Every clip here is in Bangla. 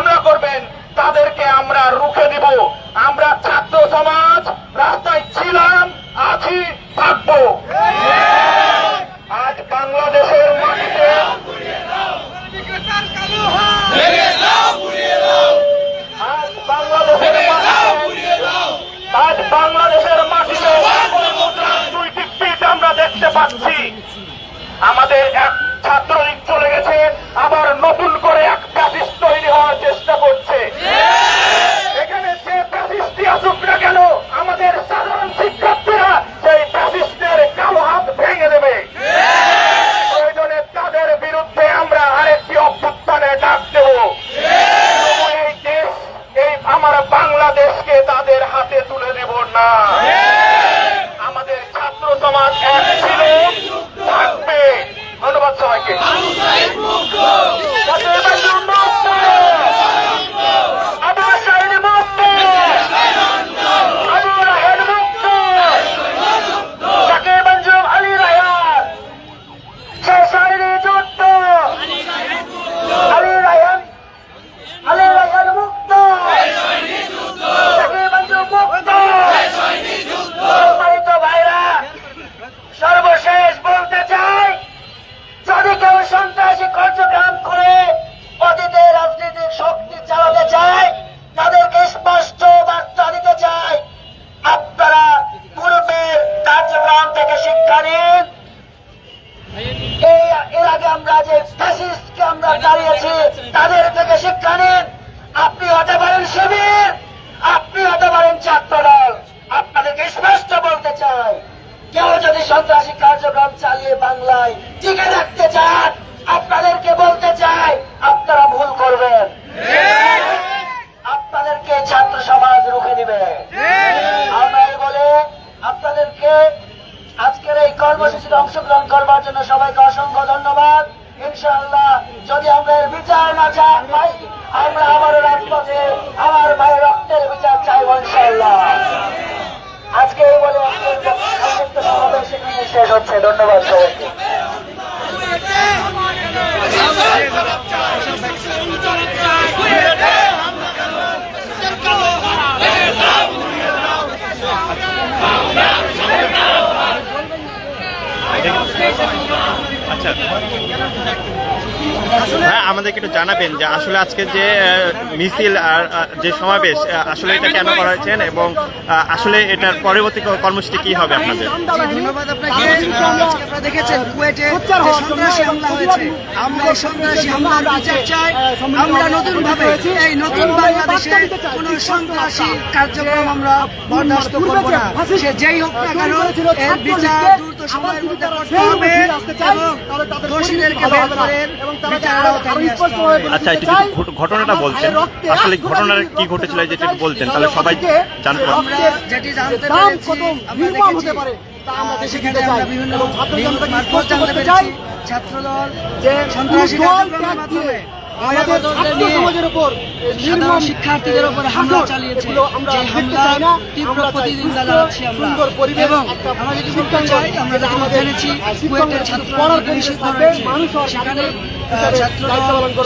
হামলা করবেন, তাদেরকে আমরা রুখে দিব। আমরা ছাত্র সমাজ, রাস্তায় ছিলাম, আছি, থাকব। আজ বাংলাদেশের মাটিতে আমাদের এক ছাত্রলীগ No. আমরা যে ফ্যাসিস্টকে আমরা দাঁড়িয়েছি তাদের থেকে শিক্ষা নিন। আপনি হতে পারেন শিবির আপনি হতে পারেন ছাত্রদল। আপনাদেরকে স্পষ্ট বলতে চাই কেউ যদি সন্ত্রাসী কার্যক্রম চালিয়ে বাংলায় টিকে রাখতে চান আপনাদেরকে বলতে চাই আপনারা ভুল করবেন। আপনাদেরকে ছাত্র বিচার না চাই আমরা আবারও রাজপথে আমার ভাইয়ের রক্তের বিচার চাইব ইনশাআল্লাহ। আজকে এই বলে শেষ হচ্ছে। ধন্যবাদ সবাইকে। আচ্ছা। হ্যাঁ আমাদেরকে একটু জানাবেন যে আসলে আজকে যে মিছিল আর যে সমাবেশ আসলে এটা কেন করা হয়েছে এবং আসলে এটার পরবর্তী কর্মসূচি কি হবে আপনাদের? ধন্যবাদ আপনাকে। আপনারা দেখেছেন কুয়েটে সন্ত্রাসী হামলা হয়েছে। আমরা এই সন্ত্রাসী হামলার বিচার চাই। আমরা নতুন ভাবে এই নতুন বাংলাদেশে কোন সন্ত্রাসী কার্যক্রম আমরা বরদাস্ত করব না। সে যেই হোক না কেন এর বিচার দ্রুত সময়ের মধ্যে করতে হবে এবং দোষীদেরকে বের করে আচ্ছা একটু ঘটনাটা বলতেন আসলে ঘটনার কি ঘটেছিল যেটা একটু বলতেন তাহলে সবাই জানতে যেটি বিভিন্ন জানতে পেরেছি ছাত্রদল যে সন্ত্রাসী সাধারণ শিক্ষার্থীদের উপর হামলা চালিয়েছে। যে হামলা তীব্র প্রতিনিন্দা জানাচ্ছি আমরা। এবং আমরা যদি চাই আমরা জেনেছি কুয়েটের নিষিদ্ধ রয়েছে সেখানে আহ,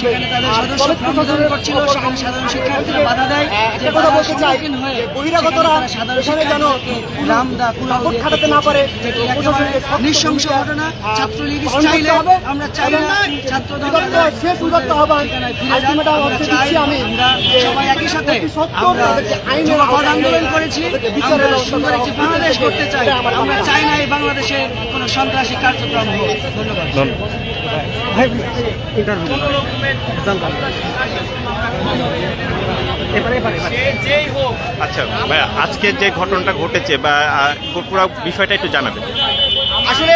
সেখানে তাদের সদস্য সম্বোধন করছিল সেখানে সাধারণ শিক্ষার্থীরা বাধা দেয়। হয়ে বহিরাগতরা সাধারণ এখানে যেন রামদা খাটাতে না পারে, নৃশংস ঘটনা ছাত্রলীগ চাইলে আমরা চাই না শেষ আহ্বান আমি সবাই একই সাথে আমরা তাদেরকে আইনের যুবপদ আওতায় আন্দোলন করেছি। আমরা সুন্দর একটি বাংলাদেশ করতে চাই। আমরা চাই না এই বাংলাদেশে কোনো সন্ত্রাসী কার্যক্রম হোক। ধন্যবাদ। আচ্ছা ভাইয়া আজকে যে ঘটনাটা ঘটেছে বা পুরো বিষয়টা একটু জানাবেন। আসলে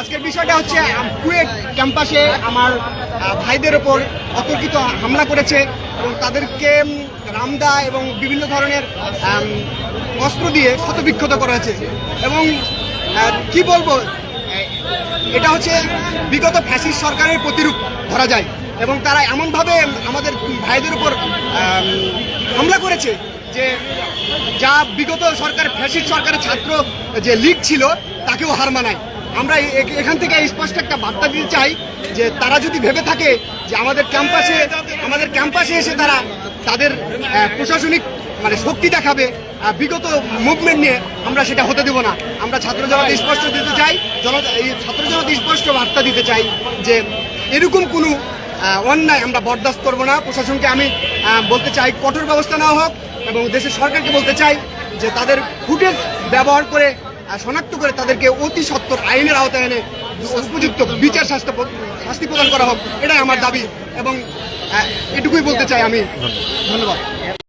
আজকের বিষয়টা হচ্ছে কুয়েট ক্যাম্পাসে আমার ভাইদের ওপর অতর্কিত হামলা করেছে এবং তাদেরকে রামদা এবং বিভিন্ন ধরনের অস্ত্র দিয়ে ক্ষতবিক্ষত করা হয়েছে। এবং কি বলব এটা হচ্ছে বিগত ফ্যাসিস্ট সরকারের প্রতিরূপ ধরা যায়। এবং তারা এমনভাবে আমাদের ভাইদের উপর হামলা করেছে যে যা বিগত সরকার, ফ্যাসিস্ট সরকারের ছাত্র যে লীগ ছিল, তাকেও হার মানায়। আমরা এখান থেকে স্পষ্ট একটা বার্তা দিতে চাই যে তারা যদি ভেবে থাকে যে আমাদের ক্যাম্পাসে আমাদের ক্যাম্পাসে এসে তারা তাদের প্রশাসনিক মানে শক্তি দেখাবে বিগত মুভমেন্ট নিয়ে আমরা সেটা হতে দেব না। আমরা ছাত্র জনতা স্পষ্ট দিতে চাই, জনতা ছাত্র জনতা স্পষ্ট বার্তা দিতে চাই যে এরকম কোনো অন্যায় আমরা বরদাস্ত করব না। প্রশাসনকে আমি বলতে চাই কঠোর ব্যবস্থা নেওয়া হোক এবং দেশের সরকারকে বলতে চাই যে তাদের ফুটেজ ব্যবহার করে শনাক্ত করে তাদেরকে অতি সত্তর আইনের আওতায় এনে উপযুক্ত বিচার শাস্তি শাস্তি প্রদান করা হোক, এটাই আমার দাবি এবং এটুকুই বলতে চাই আমি। ধন্যবাদ।